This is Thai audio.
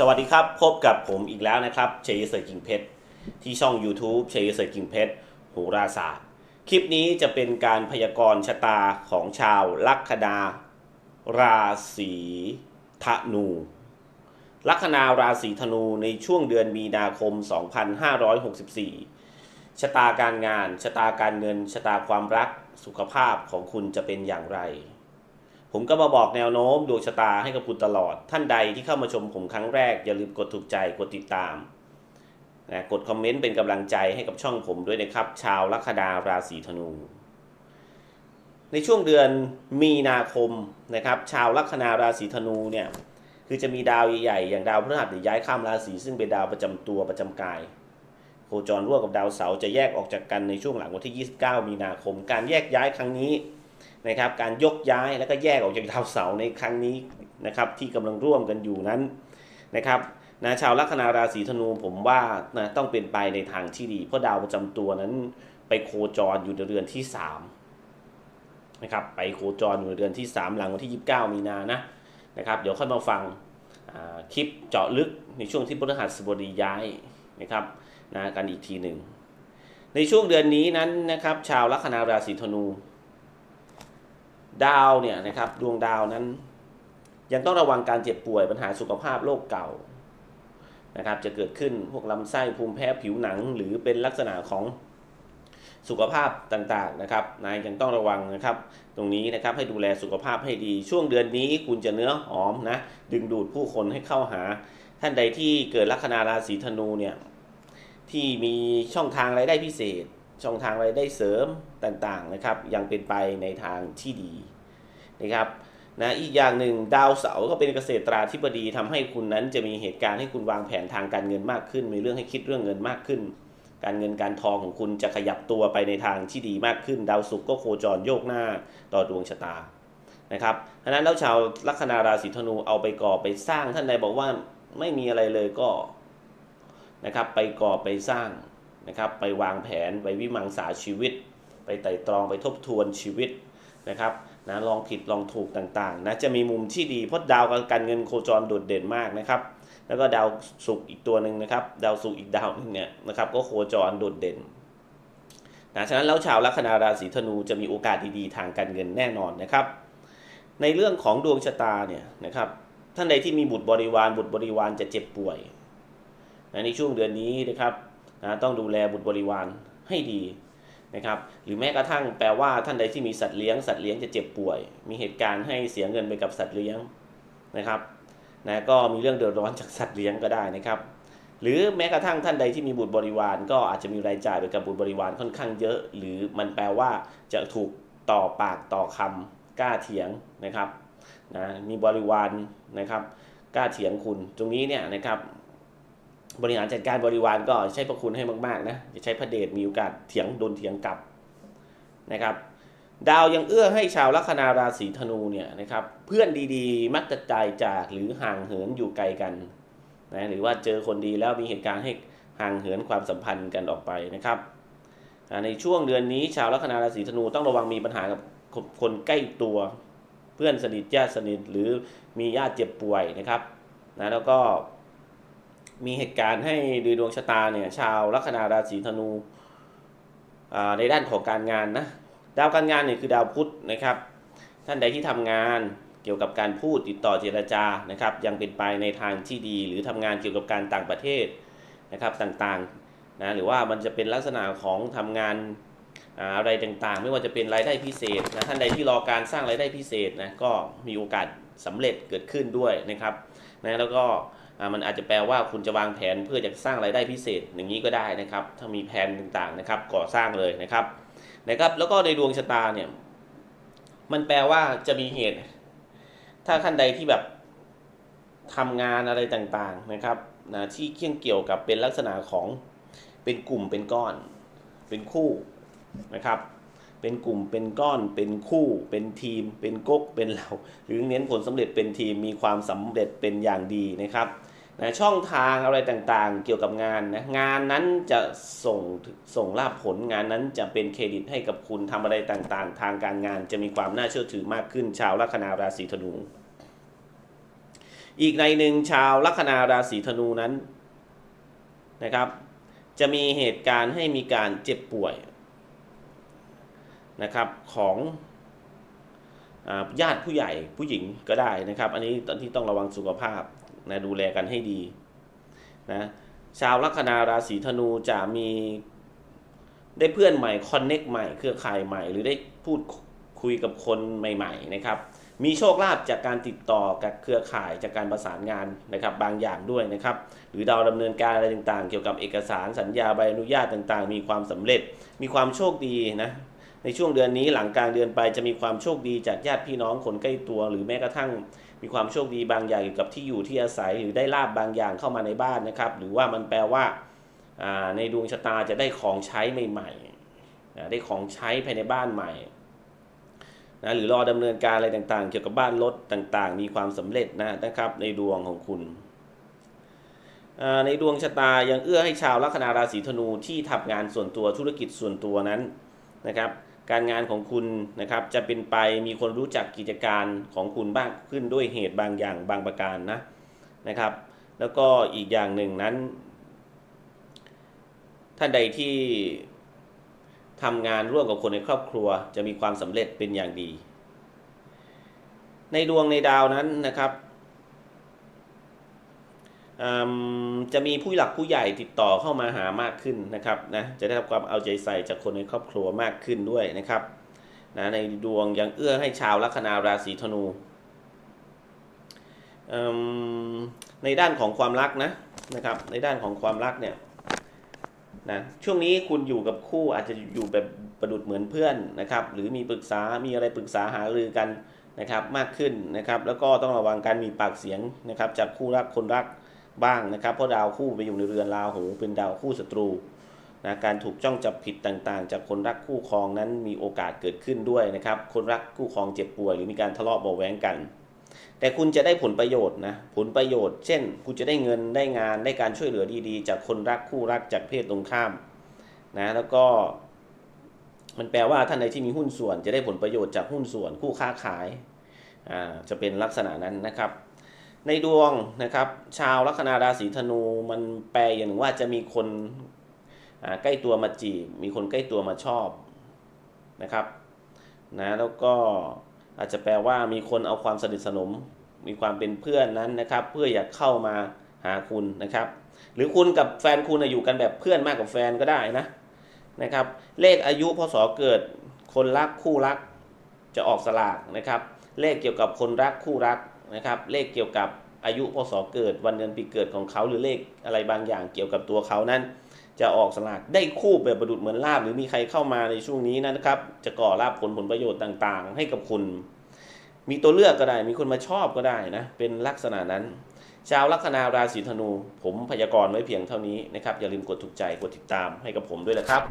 สวัสดีครับ พบกับผมอีกแล้วนะครับเชยเสกิ่งเพชรที่ช่อง YouTube เชยเสกิ่งเพชรโหราศาสตร์ คลิปนี้จะเป็นการพยากรณ์ชะตาของชาวลัคนาราศีธนูลัคนาราศีธนูในช่วงเดือนมีนาคม 2564 ชะตาการงาน ชะตาการเงิน ชะตาความรักสุขภาพของคุณจะเป็นอย่างไร ผมก็มาบอกแนวโน้มดวงชะตาให้กับคุณตลอด ท่านใดที่เข้ามาชมผมครั้งแรก อย่าลืมกดถูกใจกดติดตามนะกดคอมเมนต์เป็นกำลังใจให้กับช่องผมด้วยนะครับ ชาวลัคนาราศีธนู ในช่วงเดือนมีนาคมนะครับ ชาวลัคนาราศีธนูเนี่ยคือจะมีดาวใหญ่ๆอย่างดาวพฤหัสเนี่ยย้ายข้ามราศีซึ่งเป็นดาวประจำตัวประจำกาย โคจรร่วมกับดาวเสาร์จะแยกออกจากกันในช่วงหลังวันที่ 29 มีนาคม การแยกย้ายครั้งนี้ นะครับการยกย้ายแล้วก็แยกออกจากดาวเสาร์ในครั้งนี้นะครับที่กำลังร่วมกันอยู่นั้นนะครับนะชาวลัคนาราศีธนูผมว่านะต้องเป็นไปในทางที่ดี เพราะดาวประจำตัวนั้นไปโคจรอยู่ในเรือนที่3นะครับไปโคจรอยู่ในเดือนที่ 3 หลังวันที่ 29 มีนานะนะครับเดี๋ยวค่อยมาฟังคลิปเจาะลึกในช่วงที่พฤหัสบดีย้ายนะครับนะกันอีกทีหนึ่งในช่วงเดือนนี้นั้นนะครับ ชาวลัคนาราศีธนู ดาวเนี่ยนะครับดวงดาวนั้น ยังต้องระวังการเจ็บป่วยปัญหาสุขภาพโรคเก่านะครับจะเกิดขึ้นพวกลำไส้ภูมิแพ้ผิวหนัง หรือเป็นลักษณะของสุขภาพต่างๆนะครับนายยังต้องระวังนะครับ ตรงนี้นะครับให้ดูแลสุขภาพให้ดี ช่วงเดือนนี้คุณจะเนื้อหอมนะดึงดูดผู้คนให้เข้าหา ท่านใดที่เกิดลัคนาราศีธนูเนี่ยที่มีช่องทางรายได้พิเศษ ช่องทางรายได้เสริมต่างๆนะครับยังเป็นไปในทางที่ดีนะครับนะอีกอย่างหนึ่งดาวเสาร์ก็เป็นเกษตราธิบดีทำให้คุณนั้นจะมีเหตุการณ์ให้คุณวางแผนทางการเงินมากขึ้น มีเรื่องให้คิดเรื่องเงินมากขึ้น การเงินการทองของคุณจะขยับตัวไปในทางที่ดีมากขึ้น ดาวศุกร์ก็โคจรโยกหน้าต่อดวงชะตานะครับฉะนั้นแล้วชาวลัคนาราศีธนูเอาไปก่อไปสร้างท่านใดบอกว่าไม่มีอะไรเลยก็นะครับไปก่อไปสร้าง นะครับไปวางแผนไปวิมังสาชีวิต ไปไต่ตรองไปทบทวนชีวิตนะครับนะลองผิดลองถูกต่างๆนะจะมีมุมที่ดีเพราะดาวการเงินโคจรโดดเด่นมากนะครับ แล้วก็ดาวศุกร์อีกตัวหนึ่งนะครับ ดาวศุกร์อีกดาวหนึงเนี่ยนะครับก็โคจรโดดเด่นนะฉะนั้นแล้วชาวลัคนาราศีธนูจะมีโอกาสดีๆทางการเงินแน่นอนนะครับ ในเรื่องของดวงชะตาเนี่ยนะครับท่านใดที่มีบุตรบริวารบุตรบริวารจะเจ็บป่วยนะในช่วงเดือนนี้นะครับ นะต้องดูแลบุตรบริวารให้ดีนะครับ หรือแม้กระทั่งแปลว่าท่านใดที่มีสัตว์เลี้ยงสัตว์เลี้ยงจะเจ็บป่วย มีเหตุการณ์ให้เสียเงินไปกับสัตว์เลี้ยงนะครับนะก็มีเรื่องเดือดร้อนจากสัตว์เลี้ยงก็ได้นะครับ หรือแม้กระทั่งท่านใดที่มีบุตรบริวาร ก็อาจจะมีรายจ่ายไปกับบุตรบริวารค่อนข้างเยอะ หรือมันแปลว่าจะถูกต่อปากต่อคำกล้าเถียงนะครับนะมีบริวารนะครับกล้าเถียงคุณตรงนี้เนี่ยนะครับ บริหารจัดการบริวารก็ใช้พระคุณให้มากๆนะอย่าใช้พระเดชมีโอกาสเถียงโดนเถียงกลับนะครับ ดาวยังเอื้อให้ชาวลัคนาราศีธนูเนี่ยนะครับ เพื่อนดีๆ มักจะตายจากหรือห่างเหินอยู่ไกลกันนะหรือว่าเจอคนดีแล้วมีเหตุการณ์ให้ห่างเหินความสัมพันธ์กันออกไปนะครับในช่วงเดือนนี้ชาวลัคนาราศีธนูต้องระวังมีปัญหากับคนใกล้ตัว เพื่อนสนิทญาติสนิทหรือมีญาติเจ็บป่วยนะครับนะแล้วก็ มีเหตุการณ์ให้ดูดวงชะตาเนี่ยชาวลัคนาราศีธนูในด้านของการงานนะดาวการงานเนี่ยคือดาวพุธนะครับ ท่านใดที่ทำงานเกี่ยวกับการพูดติดต่อเจรจานะครับ ยังเป็นไปในทางที่ดี หรือทำงานเกี่ยวกับการต่างประเทศนะครับต่างๆนะหรือว่ามันจะเป็นลักษณะของทำงานอะไรต่างๆ ไม่ว่าจะเป็นรายได้พิเศษนะท่านใดที่รอการสร้างรายได้พิเศษนะก็มีโอกาสสำเร็จเกิดขึ้นด้วยนะครับนะแล้วก็ มันอาจจะแปลว่าคุณจะวางแผนเพื่อจะสร้างรายได้พิเศษอย่างนี้ก็ได้นะครับ ถ้ามีแผนต่างๆนะครับ ก่อสร้างเลยนะครับนะครับ แล้วก็ในดวงชะตาเนี่ย มันแปลว่าจะมีเหตุ ถ้าขั้นใดที่แบบทำงานอะไรต่างๆนะครับนะที่เกี่ยงเกี่ยวกับเป็นลักษณะของเป็นกลุ่มเป็นก้อน เป็นคู่นะครับ เป็นกลุ่มเป็นก้อนเป็นคู่ เป็นทีม เป็นก๊กเป็นเหล่าหรือเน้นผลสำเร็จเป็นทีมมีความสำเร็จเป็นอย่างดีนะครับนะช่องทางอะไรต่างๆ เกี่ยวกับงานนะงานนั้นจะส่งส่งลาภผลงานนั้นจะเป็นเครดิตให้กับคุณทำอะไรต่างๆ ทางการงานจะมีความน่าเชื่อถือมากขึ้น ชาวลัคนาราศีธนู อีกในหนึ่งชาวลัคนาราศีธนูนั้นนะครับ จะมีเหตุการณ์ให้มีการเจ็บป่วย นะครับของญาติผู้ใหญ่ผู้หญิงก็ได้นะครับ อันนี้ตอนที่ต้องระวังสุขภาพนะดูแลกันให้ดีนะชาวลัคนาราศีธนูจะมีได้เพื่อนใหม่คอนเน็กใหม่เครือข่ายใหม่ หรือได้พูดคุยกับคนใหม่ ๆ นะครับ มีโชคลาภจากการติดต่อกับเครือข่ายจากการประสานงานนะครับ บางอย่างด้วยนะครับ หรือเราดำเนินการอะไรต่างๆ เกี่ยวกับเอกสารสัญญาใบอนุญาตต่างๆ มีความสำเร็จมีความโชคดีนะ ในช่วงเดือนนี้หลังกลางเดือนไปจะมีความโชคดีจากญาติพี่น้องคนใกล้ตัว หรือแม้กระทั่งมีความโชคดีบางอย่างเกี่ยวกับที่อยู่ที่อาศัยหรือได้ลาบบางอย่างเข้ามาในบ้านนะครับ หรือว่ามันแปลว่าในดวงชะตาจะได้ของใช้ใหม่ๆได้ของใช้ภายในบ้านใหม่นะหรือรอดำเนินการอะไรต่างๆ เกี่ยวกับบ้านรถต่างๆ มีความสำเร็จนะนะครับ ในดวงของคุณ ในดวงชะตายังเอื้อให้ชาวลัคนาราศีธนูที่ทำงานส่วนตัวธุรกิจส่วนตัวนั้นนะครับ การงานของคุณนะครับจะเป็นไปมีคนรู้จักกิจการของคุณบ้างขึ้นด้วยเหตุบางอย่างบางประการนะนะครับ แล้วก็อีกอย่างหนึ่งนั้น ท่านใดที่ทำงานร่วมกับคนในครอบครัว จะมีความสำเร็จเป็นอย่างดี ในดวงในดาวนั้นนะครับ จะมีผู้หลักผู้ใหญ่ติดต่อเข้ามาหามากขึ้นนะครับนะจะได้รับความเอาใจใส่จากคนในครอบครัวมากขึ้นด้วยนะครับนะในดวงยังเอื้อให้ชาวลัคนาราศีธนูในด้านของความรักนะนะครับในด้านของความรักเนี่ยนะช่วงนี้คุณอยู่กับคู่อาจจะอยู่แบบประดุดเหมือนเพื่อนนะครับ หรือมีปรึกษา มีอะไรปรึกษาหารือกันนะครับมากขึ้นนะครับ แล้วก็ต้องระวังการมีปากเสียงนะครับจากคู่รักคนรัก บ้างนะครับ เพราะดาวคู่ไปอยู่ในเรือนราหูเป็นดาวคู่ศัตรูนะการถูกจ้องจับผิดต่างๆ จากคนรักคู่ครองนั้นมีโอกาสเกิดขึ้นด้วยนะครับ คนรักคู่ครองเจ็บป่วยหรือมีการทะเลาะเบาแว้งกัน แต่คุณจะได้ผลประโยชน์นะผลประโยชน์ เช่น คุณจะได้เงินได้งานได้การช่วยเหลือดีๆ จากคนรักคู่รักจากเพศตรงข้ามนะแล้วก็ มันแปลว่าท่านใดที่มีหุ้นส่วน จะได้ผลประโยชน์จากหุ้นส่วนคู่ค้าขายอ่าจะเป็นลักษณะนั้นนะครับ ในดวงนะครับ ชาวลัคนาราศีธนูมันแปลอย่างหนึ่งว่าจะมีคนใกล้ตัวมาจีบ มีคนใกล้ตัวมาชอบนะครับนะแล้วก็อาจจะแปลว่ามีคนเอาความสนิทสนม มีความเป็นเพื่อนนั้นนะครับ เพื่ออยากเข้ามาหาคุณนะครับ หรือคุณกับแฟนคุณอยู่กันแบบเพื่อนมากกว่าแฟนก็ได้นะนะครับ เลขอายุพศเกิดคนรักคู่รักจะออกสลากนะครับ เลขเกี่ยวกับคนรักคู่รัก นะครับเลขเกี่ยวกับอายุพศเกิดวันเดือนปีเกิดของเขาหรือเลขอะไรบางอย่างเกี่ยวกับตัวเขานั้น จะออกสลากได้คู่แบบประดุดเหมือนลาบหรือมีใครเข้ามาในช่วงนี้นะครับ จะก่อลาบผลผลประโยชน์ต่างๆ ให้กับคุณ มีตัวเลือกก็ได้ มีคนมาชอบก็ได้นะเป็นลักษณะนั้น ชาวลัคนาราศีธนู ผมพยากรณ์ไว้เพียงเท่านี้นะครับอย่าลืมกดถูกใจกดติดตามให้กับผมด้วยนะครับ